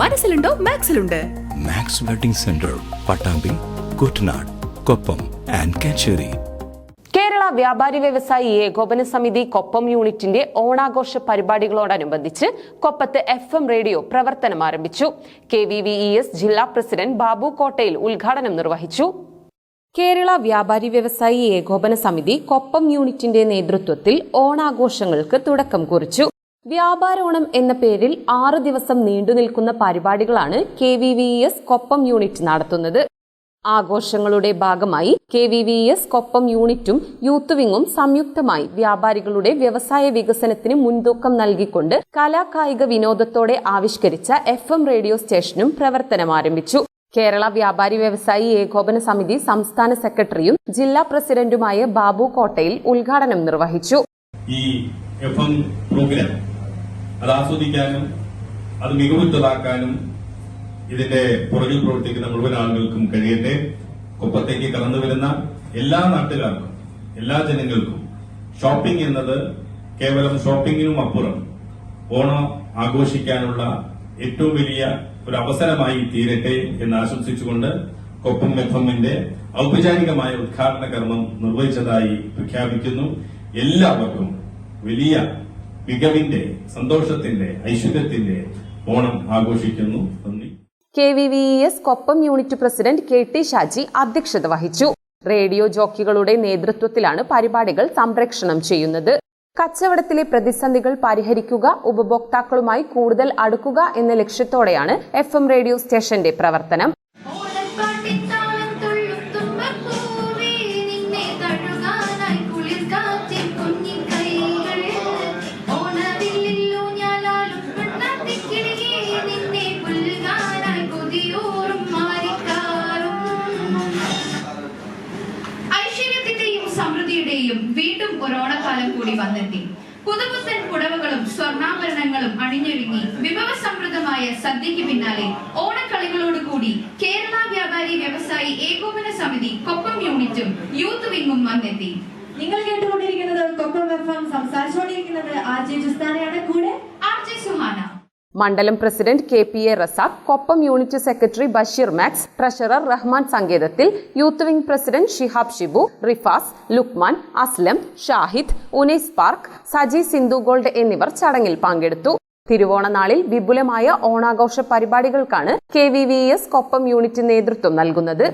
മനസ്സിലുണ്ടോ? മാക്സിലുണ്ട്. Max Wedding Centre Pattambi Kuttanad Koppam and Kacheri. Kerala വ്യാപാരി വ്യവസായി ഏകോപന സമിതി കൊപ്പം യൂണിറ്റിന്റെ ഓണാഘോഷ പരിപാടികളോടനുബന്ധിച്ച് കൊപ്പത്ത് എഫ് എം റേഡിയോ പ്രവർത്തനം ആരംഭിച്ചു. K V V E S ജില്ലാ പ്രസിഡന്റ് ബാബു കോട്ടയിൽ ഉദ്ഘാടനം നിർവഹിച്ചു. കേരള വ്യാപാരി വ്യവസായി ഏകോപന സമിതി കൊപ്പം യൂണിറ്റിന്റെ നേതൃത്വത്തിൽ ഓണാഘോഷങ്ങൾക്ക് തുടക്കം കുറിച്ചു. വ്യാപാരോണം എന്ന പേരിൽ ആറ് ദിവസം നീണ്ടു നിൽക്കുന്ന പരിപാടികളാണ് K V V S Koppam unit നടത്തുന്നത്. ആഘോഷങ്ങളുടെ ഭാഗമായി K V V S Koppam യൂണിറ്റും യൂത്ത് വിങ്ങും സംയുക്തമായി വ്യാപാരികളുടെ വ്യവസായ വികസനത്തിന് മുൻതൂക്കം നൽകിക്കൊണ്ട് കലാകായിക വിനോദത്തോടെ ആവിഷ്കരിച്ച എഫ് എം റേഡിയോ സ്റ്റേഷനും പ്രവർത്തനം ആരംഭിച്ചു. കേരള വ്യാപാരി വ്യവസായി ഏകോപന സമിതി സംസ്ഥാന സെക്രട്ടറിയും ജില്ലാ പ്രസിഡന്റുമായ ബാബു കോട്ടയിൽ ഉദ്ഘാടനം നിർവഹിച്ചു. ഈ എഫ് എം പ്രോഗ്രാം അത് ആസ്വദിക്കാനും അത് മികവുറ്റതാക്കാനും ഇതിന്റെ പുറകിൽ പ്രവർത്തിക്കുന്ന മുഴുവൻ ആളുകൾക്കും കഴിയട്ടെ. കൊപ്പത്തേക്ക് കടന്നു വരുന്ന എല്ലാ നാട്ടുകാർക്കും എല്ലാ ജനങ്ങൾക്കും ഷോപ്പിംഗ് എന്നത് കേവലം ഷോപ്പിംഗിനും അപ്പുറം. ഓണം ആഘോഷിക്കാനുള്ള ഏറ്റവും വലിയ ഒരു അവസരമായി തീരട്ടെ എന്ന് ആശംസിച്ചുകൊണ്ട് കൊപ്പം എഫ് എമ്മിന്റെ ഔപചാരികമായ ഉദ്ഘാടന കർമ്മം നിർവഹിച്ചതായി പ്രഖ്യാപിക്കുന്നു. എല്ലാവർക്കും വലിയ മികവിന്റെ സന്തോഷത്തിന്റെ ഐശ്വര്യത്തിന്റെ ഓണം ആഘോഷിക്കുന്നു. നന്ദി. K V V S Koppam unit president K T Shaji അധ്യക്ഷത വഹിച്ചു. റേഡിയോ ജോക്കികളുടെ നേതൃത്വത്തിലാണ് പരിപാടികൾ സംപ്രേക്ഷണം ചെയ്യുന്നത്. കച്ചവടത്തിലെ പ്രതിസന്ധികൾ പരിഹരിക്കുക ഉപഭോക്താക്കളുമായി കൂടുതൽ അടുക്കുക എന്ന ലക്ഷ്യത്തോടെയാണ് എഫ് റേഡിയോ സ്റ്റേഷന്റെ പ്രവർത്തനം. സമൃദ്ധിയുടെയും വീണ്ടും ഒരോണക്കാലം കൂടി വന്നെത്തി. പുതുപുത്തൻ പുടവകളും സ്വർണാഭരണങ്ങളും അണിഞ്ഞൊരുങ്ങി വിഭവസമൃദ്ധമായ സദ്യയ്ക്ക് പിന്നാലെ ഓണക്കളികളോട് കൂടി കേരള വ്യാപാരി വ്യവസായി ഏകോപന സമിതി കൊപ്പം യൂണിറ്റും യൂത്ത് വിങ്ങും വന്നെത്തി. നിങ്ങൾ കേട്ടുകൊണ്ടിരിക്കുന്നത് കൊപ്പം സംസാരിച്ചുകൊണ്ടിരിക്കുന്നത് ആർ ജെ ജുസ്താനയാണ്. കൂടെ മണ്ഡലം president K P A Razak Koppam unit secretary Basheer Max treasurer Rahman സങ്കേതത്തിൽ youth wing president Shihab Shibu Rifas Lukman Aslam Shahid Unais park Saji Sindhu gold എന്നിവർ ചടങ്ങിൽ പങ്കെടുത്തു. തിരുവോണനാളിൽ വിപുലമായ ഓണാഘോഷ പരിപാടികൾക്കാണ് K V V S Koppam unit നേതൃത്വം നൽകുന്നത്.